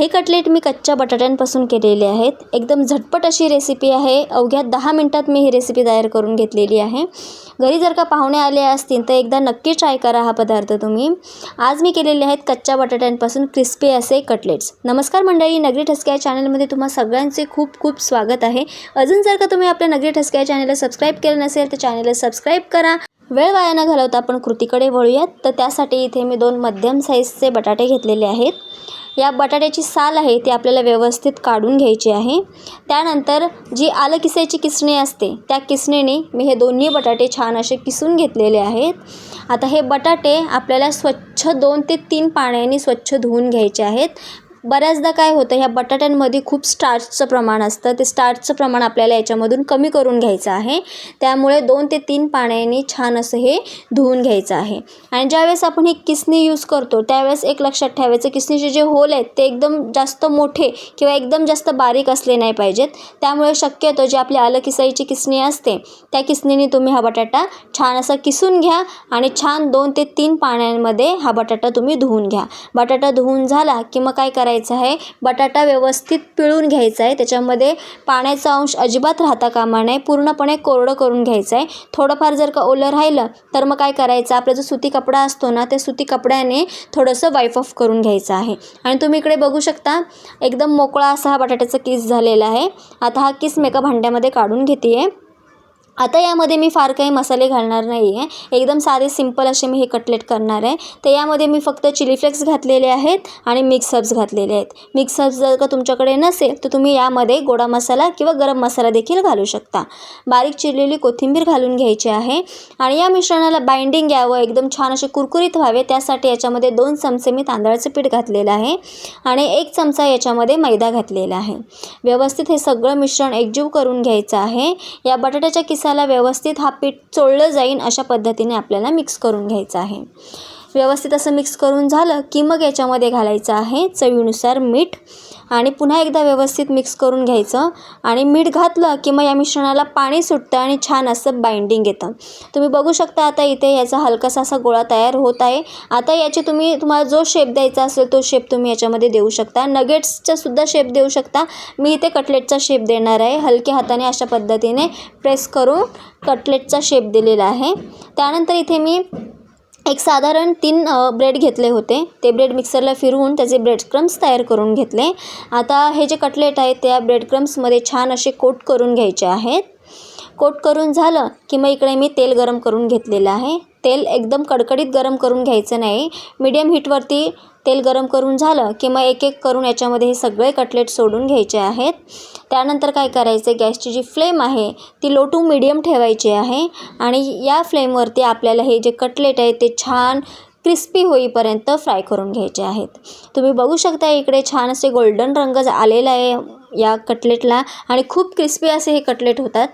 हे कटलेट मी कच्च्या बटाट्यांपासून केलेले आहेत. एकदम झटपट अशी रेसिपी आहे. अवघ्या दहा मिनटात मी ही रेसिपी तयार करून घेतलेली आहे. घरी जर का पाहुणे आले असतील तर एकदा नक्की ट्राय करा हा पदार्थ तुम्ही. आज मी केलेले आहेत कच्च्या बटाट्यांपासून क्रिस्पी असे कटलेट्स नमस्कार मंडळी नगरी ठसक्या चॅनलमध्ये तुम्हा सगळ्यांचे खूप खूप स्वागत आहे. अजून जर का तुम्ही आपल्या नगरी ठसक्या चॅनलला सबस्क्राईब केलं नसेल तर चॅनलला सबस्क्राईब करा. वेळ वाया न घालवता आपण कृतीकडे वळूयात. तर त्यासाठी इथे मी दोन मध्यम साईजचे बटाटे घेतलेले आहेत. या बटाट्याची साल आहे ती आपल्याला व्यवस्थित काढून घ्यायची आहे. त्यानंतर जी आलं किसायची किसणी असते त्या किसणीने मी हे दोन्ही बटाटे छान असे किसून घेतलेले आहेत. आता हे बटाटे आपल्याला स्वच्छ दोन ते तीन पाण्याने स्वच्छ धुवून घ्यायचे आहेत. बऱ्याचदा काय होतं ह्या बटाट्यांमध्ये खूप स्टार्चचं प्रमाण असतं. ते स्टार्चचं प्रमाण आपल्याला याच्यामधून कमी करून घ्यायचं आहे. त्यामुळे दोन ते तीन पाण्याने छान असं हे धुवून घ्यायचं आहे. आणि ज्यावेळेस आपण ही किसणी यूज करतो त्यावेळेस एक लक्षात ठेवायचं किसणीचे जे होल आहेत ते एकदम जास्त मोठे किंवा एकदम जास्त बारीक असले नाही पाहिजेत. त्यामुळे शक्यतो जे आपली आलं किसाईची किसणी असते त्या किसणीने तुम्ही हा बटाटा छान असा किसून घ्या आणि छान दोन ते तीन पाण्यांमध्ये हा बटाटा तुम्ही धुवून घ्या. बटाटा धुवून झाला की मग काय करायचं? आहे. बटाटा व्यवस्थित पिळून घ्यायचा आहे. त्याच्यामध्ये पाण्याचा अंश अजिबात राहता कामा नये. पूर्णपणे कोरडं करून घ्यायचं आहे. थोडंफार जर का ओलं राहिलं तर मग काय करायचं? आपला जो सुती कपडा असतो ना त्या सुती कपड्याने थोडंसं वाईफ ऑफ करून घ्यायचं आहे. आणि तुम्ही इकडे बघू शकता एकदम मोकळा असा हा बटाट्याचा किस झालेला आहे. आता हा किस मी एका भांड्यामध्ये काढून घेते आहे आता यामध्ये मी फार काही मसाले घालणार नाही आहे एकदम साधे सिंपल असे मी हे कटलेट करणार आहे. तर यामध्ये मी फक्त चिली फ्लेक्स घातलेले आहेत आणि मिक्स हर्ब्स घातलेले आहेत. मिक्स हर्ब्स जर का तुमच्याकडे नसेल तर तुम्ही यामध्ये गोडा मसाला किंवा गरम मसाला देखील घालू शकता. बारीक चिरलेली कोथिंबीर घालून घ्यायची आहे आणि या मिश्रणाला बाइंडिंग यावं एकदम छान असे कुरकुरीत व्हावे. त्यासाठी याच्यामध्ये दोन चमचे मी तांदळाचं पीठ घातलेलं आहे आणि एक चमचा याच्यामध्ये मैदा घातलेला आहे. व्यवस्थित हे सगळं मिश्रण एकजीव करून घ्यायचं आहे. या बटाट्याच्या किसा त्याला व्यवस्थित हा पीठ चोळलं जाईल अशा पद्धतीने आपल्याला मिक्स करून घ्यायचं आहे. व्यवस्थित असं मिक्स करून झालं की मग याच्यामध्ये घालायचं आहे चवीनुसार मीठ आणि पुन्हा एकदा व्यवस्थित मिक्स करून घ्यायचं आणि मीठ घातलं की मग या मिश्रणाला पाणी सुटतं आणि छान असं बाइंडिंग येतं. तुम्ही बघू शकता आता इथे याचा हलकासा असा गोळा तयार होत आहे. आता याचे तुम्ही तुम्हाला जो शेप द्यायचा असेल तो शेप तुम्ही याच्यामध्ये देऊ शकता. नगेट्सचा सुद्धा शेप देऊ शकता. मी इथे कटलेटचा शेप देणार आहे. हलक्या हाताने अशा पद्धतीने प्रेस करून कटलेटचा शेप दिलेला आहे. त्यानंतर इथे मी एक साधारण तीन ब्रेड घेतले होते. ते ब्रेड मिक्सरला फिरवून त्याचे ब्रेड क्रम्स तयार करून घेतले. आता हे जे कटलेट आहेत त्या ब्रेड क्रम्समध्ये छान असे कोट करून घ्यायचे आहेत. कोट करून झालं की मग इकडे मी तेल गरम करून घेतलेलं आहे. तेल एकदम कडकडीत गरम करून घ्यायचं नाही. मीडियम हीटवरती तेल गरम करून झालं की मग एक एक करून याच्यामध्ये हे सगळे कटलेट सोडून घ्यायचे आहेत. त्यानंतर काय करायचं गॅसची जी फ्लेम आहे ती लो टू मिडियम ठेवायची आहे आणि या फ्लेमवरती आपल्याला हे जे कटलेट आहे ते छान क्रिस्पी होईपर्यंत फ्राय करून घ्यायचे आहेत. तुम्ही बघू शकता इकडे छान असे गोल्डन रंग आलेला आहे या कटलेटला आणि खूप क्रिस्पी असे हे कटलेट होतात.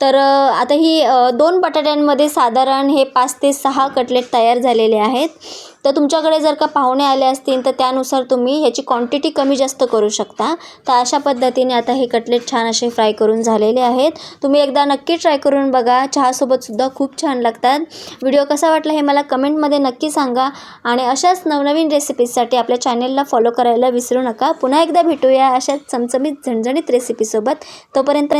तर आता ही दोन बटाट्यांमध्ये साधारण हे पाच ते सहा कटलेट तयार झालेले आहेत. तर तुमच्याकडे जर का पाहुणे आले असतील तर त्यानुसार तुम्ही ह्याची क्वांटिटी कमी जास्त करू शकता. तर अशा पद्धतीने आता हे कटलेट छान असे फ्राय करून झालेले आहेत. तुम्ही एकदा नक्की ट्राय करून बघा. चहासोबतसुद्धा खूप छान लागतात. व्हिडिओ कसा वाटला हे मला कमेंटमध्ये नक्की सांगा. आणि अशाच नवनवीन रेसिपीजसाठी आपल्या चॅनेलला फॉलो करायला विसरू नका. पुन्हा एकदा भेटूया अशाच चमचमीत झणझणीत रेसिपीसोबत तोपर्यंत